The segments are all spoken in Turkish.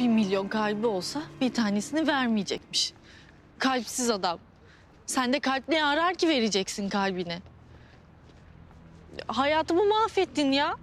Bir milyon kalbi olsa bir tanesini vermeyecekmiş. Kalpsiz adam. Sen de kalp ne arar ki vereceksin kalbini? Hayatımı mahvettin ya.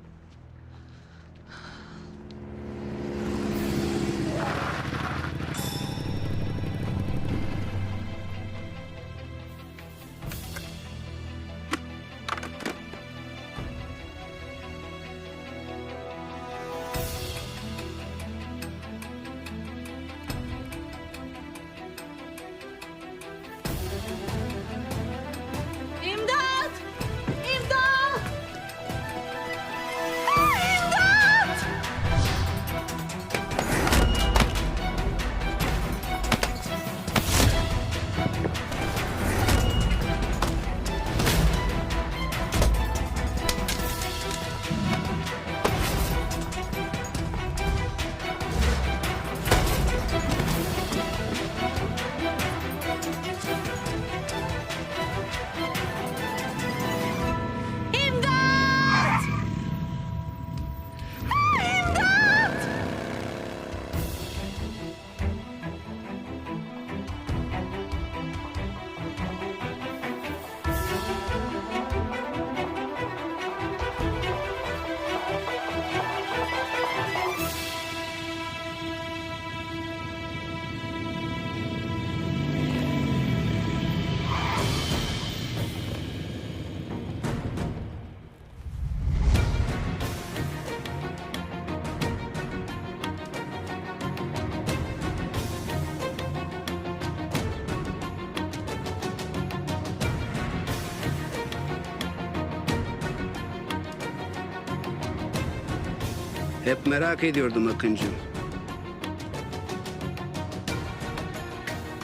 Hep merak ediyordum Akıncığım.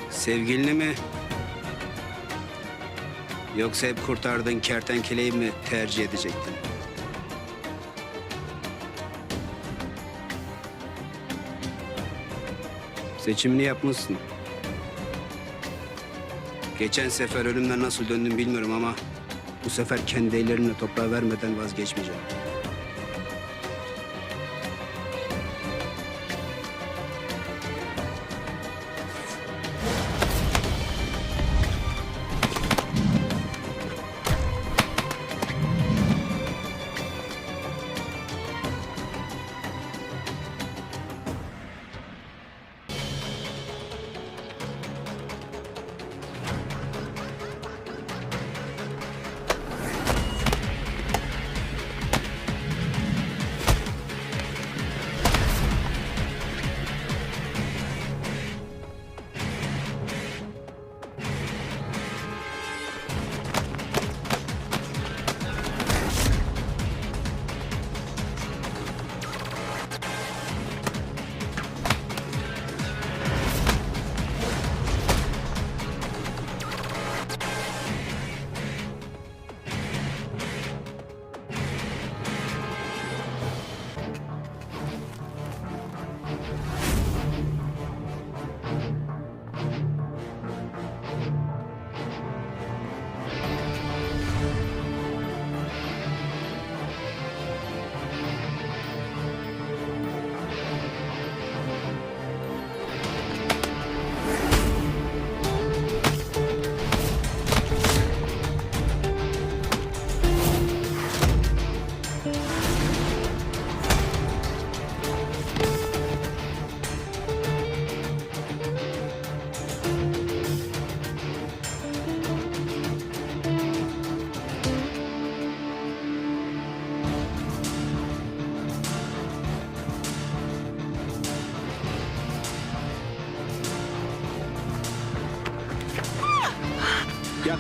Sevgilini mi? Yoksa hep kurtardığın kertenkeleyi mi tercih edecektin? Seçimini yapmışsın. Geçen sefer ölümden nasıl döndüm bilmiyorum ama bu sefer kendi ellerimle toprağa vermeden vazgeçmeyeceğim.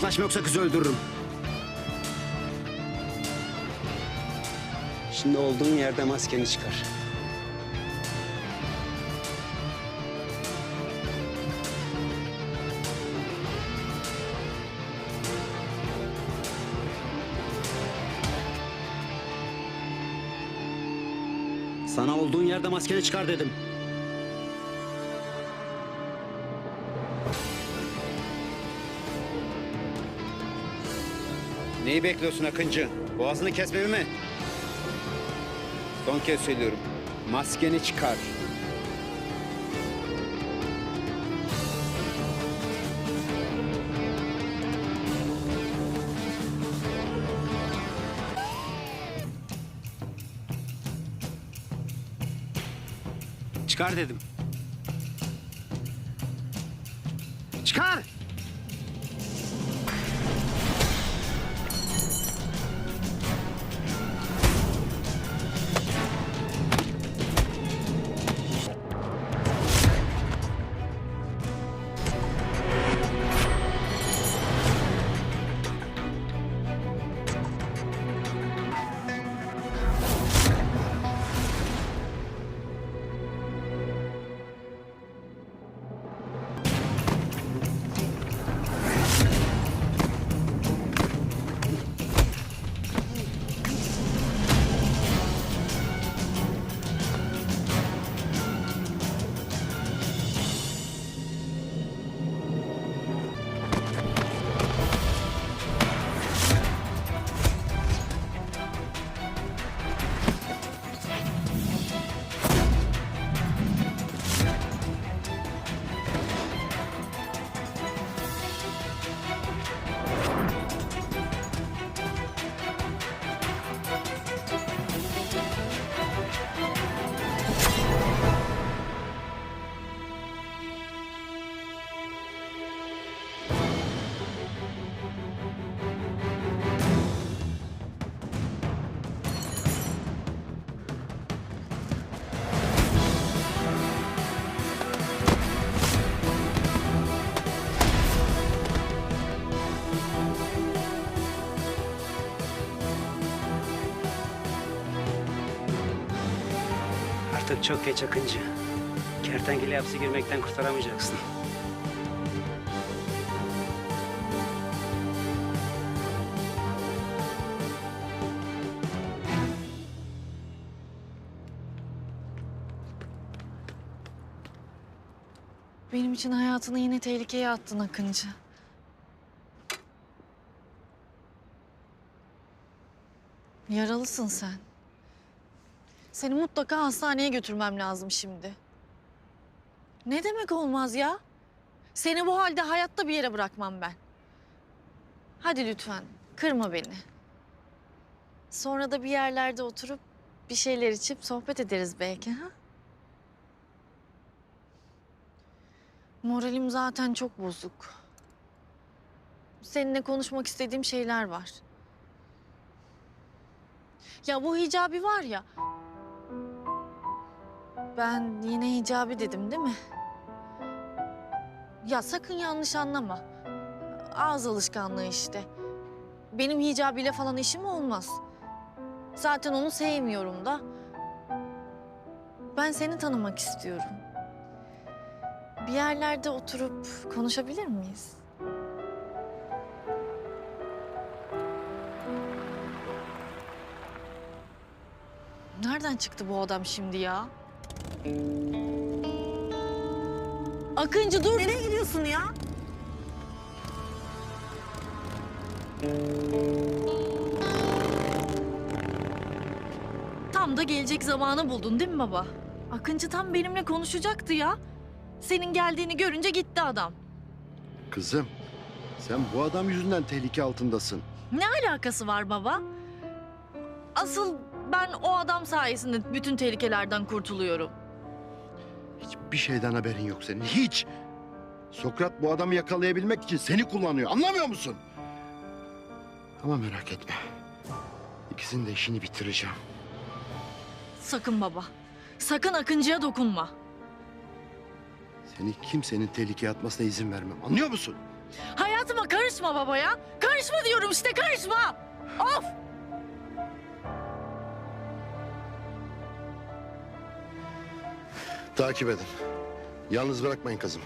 Yaklaşma yoksa kızı öldürürüm. Şimdi olduğun yerde maskeni çıkar. Sana olduğun yerde maskeni çıkar dedim. Neyi bekliyorsun Akıncı? Boğazını kesmemi mi? Son kez söylüyorum. Maskeni çıkar. Çıkar dedim. Artık çok geç Akıncı. Kertenkele hapse girmekten kurtaramayacaksın. Benim için hayatını yine tehlikeye attın Akıncı. Yaralısın sen. Seni mutlaka hastaneye götürmem lazım şimdi. Ne demek olmaz ya? Seni bu halde hayatta bir yere bırakmam ben. Hadi lütfen kırma beni. Sonra da bir yerlerde oturup bir şeyler içip sohbet ederiz belki ha? Moralim zaten çok bozuk. Seninle konuşmak istediğim şeyler var. Ya bu hicabi var ya. Ben yine hicabi dedim değil mi? Ya sakın yanlış anlama. Ağız alışkanlığı işte. Benim hicabiyle falan işim olmaz. Zaten onu sevmiyorum da. Ben seni tanımak istiyorum. Bir yerlerde oturup konuşabilir miyiz? Nereden çıktı bu adam şimdi ya? Akıncı dur. Nereye gidiyorsun ya? Tam da gelecek zamanı buldun değil mi baba? Akıncı tam benimle konuşacaktı ya. Senin geldiğini görünce gitti adam. Kızım, sen bu adam yüzünden tehlike altındasın. Ne alakası var baba? Asıl ben o adam sayesinde bütün tehlikelerden kurtuluyorum. Hiçbir şeyden haberin yok senin, hiç. Sokrat bu adamı yakalayabilmek için seni kullanıyor, anlamıyor musun? Ama merak etme. İkisinin de işini bitireceğim. Sakın baba. Sakın Akıncı'ya dokunma. Seni kimsenin tehlikeye atmasına izin vermem, anlıyor musun? Hayatıma karışma baba ya. Karışma diyorum işte karışma. Of! Takip edin. Yalnız bırakmayın kızımı.